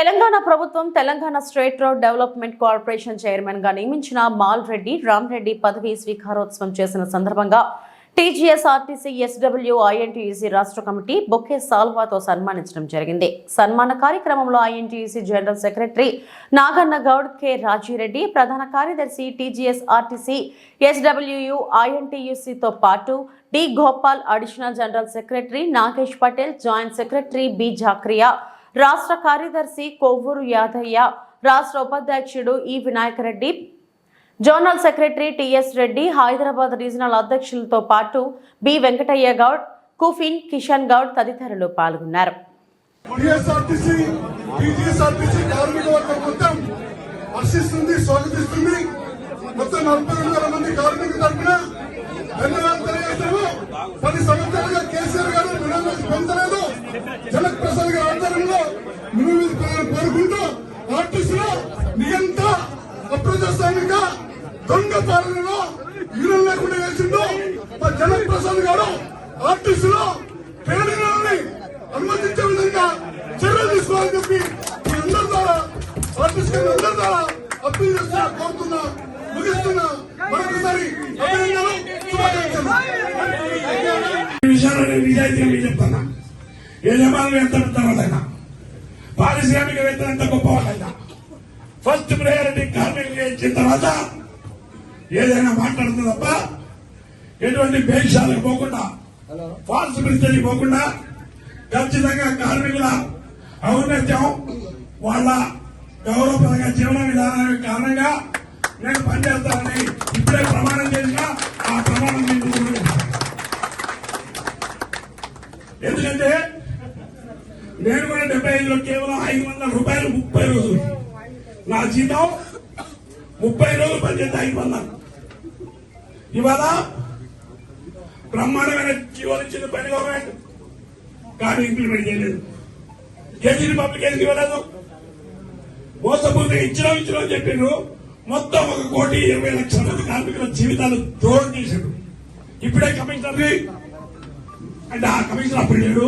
తెలంగాణ ప్రభుత్వం Telangana state road development corporation చైర్మన్గా నియమించిన మాల్ రెడ్డి రామ్ పదవి స్వీకారోత్సవం చేసిన సందర్భంగా టీజీఎస్ ఆర్టీసీ ఎస్డబ్ల్యూ ఐఎన్టీయూసీ రాష్ట్ర కమిటీ బొకే సాల్వాతో సన్మానించడం జరిగింది. సన్మాన కార్యక్రమంలో INTUC general secretary Naganna Goud K Rajireddy ప్రధాన కార్యదర్శి టీజీఎస్ ఆర్టీసీ ఎస్డబ్ల్యూయు ఐఎన్టీయూసీతో పాటు D Gopal additional general secretary Nagesh Patel joint secretary B Zakaria రాష్ట్ర కార్యదర్శి కొవ్వూరు యాదయ్య రాష్ట్ర ఉపాధ్యక్షుడు E Vinayaka Reddy zonal secretary TS Reddy Hyderabad regional అధ్యక్షులతో పాటు బి వెంకటయ్య గౌడ్ కుఫిన్ కిషన్ గౌడ్ తదితరులు పాల్గొన్నారు. హర్షిస్తుంది స్వాగతిస్తుంది. మొత్తం నలభై రెండు వేల మంది కార్మికుల తరఫున ధన్యవాదాలు తెలియజేస్తాము కోరుకుంటూ ఆర్టీసీలో నియంత అప్రజాస్వామిక దొంగ పాలనలో ఈరం లేకుండా వేసిండు మా జనక్ ప్రసాద్ గారు ఆర్టీసీలో ట్రేడింగ్లని అనుమతించే విధంగా చర్యలు తీసుకోవాలని చెప్పి మీ అందరి ద్వారా ఆర్టీసీ అందరి ద్వారా అప్పీల్ చేస్తున్నా కోరుతున్నా ముగిస్తున్నా మరొకసారి అభినందనలు శుభాకాంక్షలు. ఈ విషయంలో నేను నిజాయితీగా మీకు యజమానులు ఎంత పెద్దవాళ్ళైనా పారిశ్రామికవేత్తలు ఎంత గొప్పవాళ్ళైనా ఫస్ట్ ప్రయారిటీ కార్మికులు ఇచ్చిన తర్వాత ఏదైనా మాట్లాడుతుంది తప్ప ఎటువంటి భేషాలకు పోకుండా ఫాల్స్ మినిస్టరీ పోకుండా ఖచ్చితంగా కార్మికుల ఔన్నత్యం వాళ్ళ గౌరవపరంగా జీవన విధానానికి కారణంగా నేను పనిచేస్తానని ఇప్పుడే ప్రమాణం చేసిన ఆ ప్రమాణం. ఎందుకంటే నేను కూడా డెబ్బై ఐదులో కేవలం ఐదు వందల రూపాయలు ముప్పై రోజులు. నా జీతం ముప్పై రోజులు పనిచేస్తే ఐదు వందలు. ఇవాళ బ్రహ్మాండమైన జీవోలు ఇచ్చింది పని గవర్నమెంట్. కానీ ఇంప్లిమెంట్ చేయలేదు. కేజీ పబ్లికేషన్ ఇవ్వలేదు. మోసపూర్తిగా ఇచ్చినా ఇచ్చినా చెప్పిండ్రు మొత్తం ఒక కోటి ఇరవై లక్షల మంది కార్మికుల జీవితాలు దూరం చేశారు ఇప్పుడే కమిషనర్ అంటే ఆ కమిషనర్ అప్పుడు లేడు.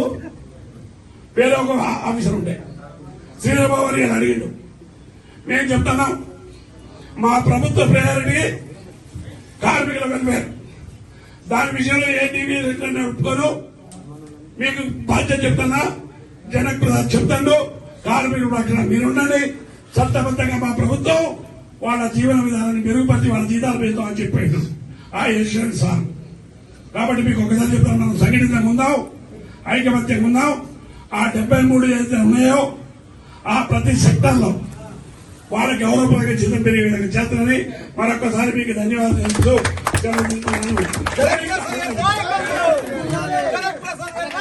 వేరే ఒక ఆఫీసర్ ఉండే. శ్రీధరబాబు అని అడిగిండు. మేము చెప్తున్నాం మా ప్రభుత్వ ప్రయారిటీ కార్మికుల వెల్ఫేర్ దాని విషయంలో ఏ టీవీ ఒప్పుకోను. మీకు బాధ్యత చెప్తున్నా జనక్ ప్రసాద్ చెప్తాడు కార్మికుల పక్కన మీరుండండి. చట్టబద్ధంగా మా ప్రభుత్వం వాళ్ళ జీవన విధానాన్ని మెరుగుపరిచి వాళ్ళ జీతాలు పెంచుతాం అని చెప్పాడు. ఆ యశ్వంత్ సార్. కాబట్టి మీకు ఒకసారి చెప్తాను మనం సంఘటితంగా ఉందాం ఐకమత్యంగా ఉందాం. ఆ డెబ్బై మూడు ఏదైతే ఉన్నాయో ఆ ప్రతి సెక్టర్లో వాళ్ళకి ఎవరో గౌరవపరంగా జీతం పెరిగే విధంగా చేస్తానని మరొకసారి మీకు ధన్యవాదాలు తెలుపుతూ